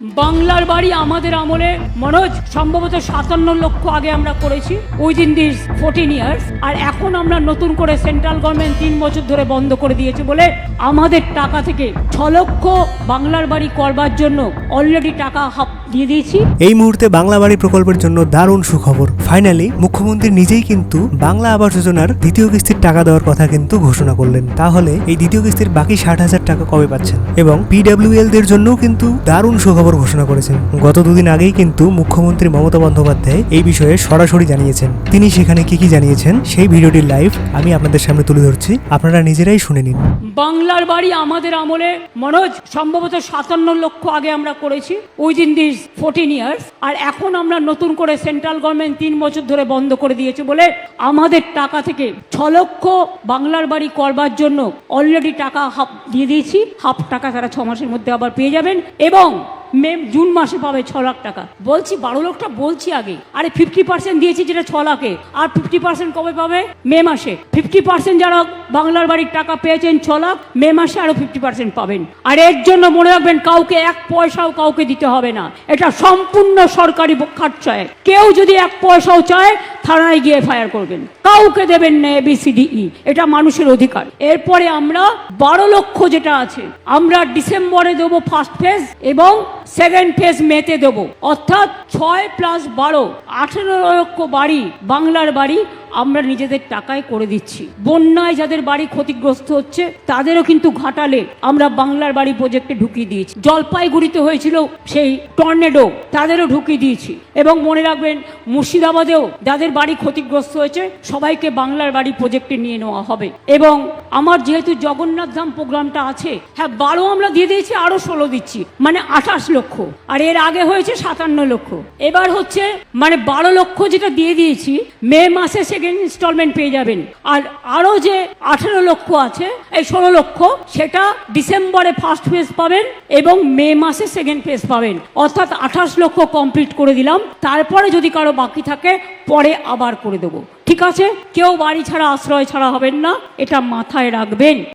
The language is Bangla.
বাংলার বাড়ি আমাদের আমলে, মনোজ, সম্ভবত সাতান্ন লক্ষ আগে আমরা করেছি। উইদিন দিস ফোরটিন ইয়ার্স আর এখন আমরা নতুন করে সেন্ট্রাল গভর্নমেন্ট তিন বছর ধরে বন্ধ করে দিয়েছে বলে আমাদের টাকা থেকে ছ লক্ষ বাংলার বাড়ি করবার জন্য অলরেডি টাকা হাফ দিয়ে দিয়েছি। এই মুহূর্তে বাংলা বাড়ি প্রকল্পের জন্য দারুণ সুখবর। ফাইনালি মুখ্যমন্ত্রী নিজেই কিন্তু বাংলা আবাস যোজনার দ্বিতীয় কিস্তির টাকা দেওয়ার কথা কিন্তু ঘোষণা করলেন। তাহলে এই দ্বিতীয় কিস্তির বাকি ষাট হাজার টাকা কবে পাচ্ছেন? এবং পিডাব্লিউএল দের জন্যও কিন্তু দারুণ সুখবর ঘোষণা করেছেন। গত দুদিন আগেই কিন্তু মুখ্যমন্ত্রী মমতা বন্দ্যোপাধ্যায় এই বিষয়ে সরাসরি জানিয়েছেন। তিনি সেখানে কি কি জানিয়েছেন সেই ভিডিওটির লাইভ আমি আপনাদের সামনে তুলে ধরছি। আপনারা নিজেরাই শুনে নিন। বাংলার বাড়ি আমাদের আমলে। মনোজ, সম্ভবত সাতান্ন লক্ষ আগে আমরা করেছি। উইদিন দিস ফোরটিন ইয়ার্স আর এখন আমরা নতুন করে সেন্ট্রাল গভর্নমেন্ট তিন বছর ধরে বন্ধ করে দিয়েছে বলে আমাদের টাকা থেকে ছ লক্ষ বাংলার বাড়ি করবার জন্য অলরেডি টাকা হাফ দিয়ে দিয়েছি। হাফ টাকা তারা ছ মাসের মধ্যে আবার পেয়ে যাবেন। এবং মে, জুন মাসে পাবে ছ লাখ টাকা। বলছি, বারো লাখটা বলছি আগে। আরে ফিফটি পার্সেন্ট দিয়েছি যেটা ছ লাখে। আর ফিফটি পার্সেন্ট কবে পাবে? মে মাসে। ফিফটি পার্সেন্ট যারা বাংলার বাড়ির টাকা পেয়েছেন ছ লাখ, মে মাসে আরও ফিফটি পার্সেন্ট পাবেন। আর এর জন্য মনে রাখবেন, কাউকে এক পয়সাও কাউকে দিতে হবে না। এটা সম্পূর্ণ সরকারি খরচায় কেউ যদি এক পয়সাও চায় থানায় গিয়ে ফায়ার করবেন। কাউকে দেবেন না এবিসিডিই এটা মানুষের অধিকার। এরপরে আমরা বারো লক্ষ যেটা আছে, আমরা ডিসেম্বরে দেবো ফার্স্ট ফেজ এবং সেকেন্ড ফেজ মেতে দেবো। অর্থাৎ ছয় প্লাস বারো, আঠেরো লক্ষ বাড়ি, বাংলার বাড়ি আমরা নিজেদের টাকায় করে দিচ্ছি। বন্যায় যাদের বাড়ি ক্ষতিগ্রস্ত হচ্ছে, তাদেরও কিন্তু ঘাটালে আমরা বাংলার বাড়ি প্রজেক্টে ঢুকিয়ে দিয়েছি। জলপাইগুড়িতে হয়েছিল সেই টর্নেডো তাদেরও ঢুকিয়ে দিয়েছি। এবং মনে রাখবেন, মুর্শিদাবাদেও যাদের বাড়ি ক্ষতিগ্রস্ত হয়েছে, সবাইকে বাংলার বাড়ি প্রজেক্টে নিয়ে নেওয়া হবে। এবং আমার যেহেতু জগন্নাথ ধাম প্রোগ্রামটা আছে হ্যাঁ বারো আমরা দিয়ে দিয়েছি আরও ষোলো দিচ্ছি। মানে আঠাশ লক্ষ। আর এর আগে হয়েছে সাতান্ন লক্ষ। এবার হচ্ছে মানে বারো লক্ষ যেটা দিয়ে দিয়েছি, মে মাসে সেকেন্ড ইনস্টলমেন্ট পেয়ে যাবেন। আর আরও যে আঠেরো লক্ষ আছে, এই ষোলো লক্ষ, সেটা ডিসেম্বরে ফার্স্ট ফেজ পাবেন এবং মে মাসে সেকেন্ড ফেজ পাবেন। অর্থাৎ আঠাশ লক্ষ কমপ্লিট করে দিলাম। তারপরে যদি কারও বাকি থাকে, পরে আবার করে দেবো। ঠিক আছে? কেউ বাড়ি ছাড়া, আশ্রয় ছাড়া হবেন না। এটা মাথায় রাখবেন।